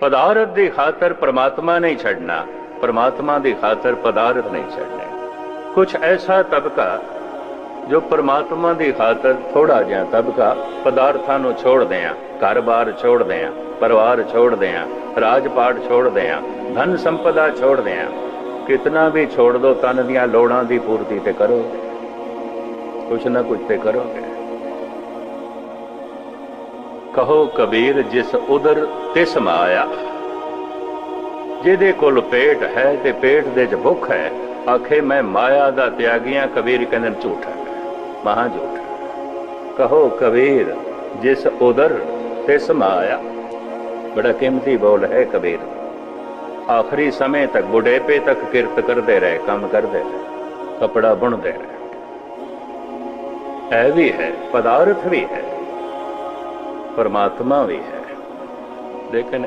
ਪਦਾਰਥ ਦੀ ਖਾਤਰ ਪ੍ਰਮਾਤਮਾ ਨਹੀਂ ਛੱਡਣਾ, ਪ੍ਰਮਾਤਮਾ ਦੀ ਖਾਤਰ ਪਦਾਰਥ ਨਹੀਂ ਛੱਡਣਾ। ਕੁਝ ਐਸਾ ਤਬਕਾ ਜੋ ਪ੍ਰਮਾਤਮਾ ਦੀ ਖਾਤਰ ਥੋੜਾ ਜਿਹਾ ਤਬਕਾ ਪਦਾਰਥਾਂ ਨੂੰ ਛੋੜਦੇ ਆ ਘਰ-ਬਾਰ ਛੋੜਦੇ ਆ ਪਰਿਵਾਰ ਛੋੜਦੇ ਆ ਰਾਜ-ਪਾਟ ਛੋੜਦੇ ਆ ਧਨ ਸੰਪਦਾ ਛੋੜਦੇ ਆ ਕਿਤਨਾ ਵੀ ਛੋੜ ਦੋ, ਤਨ ਦੀਆਂ ਲੋੜਾਂ ਦੀ ਪੂਰਤੀ ਤੇ ਕਰੋ। ਕੁਛ ਨਾ ਕੁਛ ਤੇ ਕਰੋਗੇ। ਕਹੋ ਕਬੀਰ, ਜਿਸ ਉਦਰ ਤਿਸ ਮਾਇਆ। ਜਿਹਦੇ ਕੋਲ ਪੇਟ ਹੈ ਤੇ ਪੇਟ ਦੇ ਚ ਭੁੱਖ ਹੈ, ਆਖੇ ਮੈਂ ਮਾਇਆ ਦਾ ਤਿਆਗੀਆਂ, ਕਬੀਰ ਕਹਿੰਦੇ ਨੇ ਝੂਠ ਮਹਾ ਝੂਠ ਕਹੋ ਕਬੀਰ, ਜਿਸ ਉਦਰ ਤਿਸ ਮਾਇਆ। ਬੜਾ ਕੀਮਤੀ ਬੋਲ ਹੈ ਕਬੀਰ। ਆਖਰੀ ਸਮੇਂ ਤੱਕ ਬੁਢੇਪੇ ਤੱਕ ਕਿਰਤ ਕਰਦੇ ਰਹੇ, ਕੰਮ ਕਰਦੇ ਰਹੇ, ਕਪੜਾ ਬੁਣਦੇ ਰਹੇ। ਹੈ ਵੀ ਹੈ, ਪਦਾਰਥ ਵੀ ਹੈ। ਪਰਮਾਤਮਾ ਵੀ ਹੈ। ਲੇਕਿਨ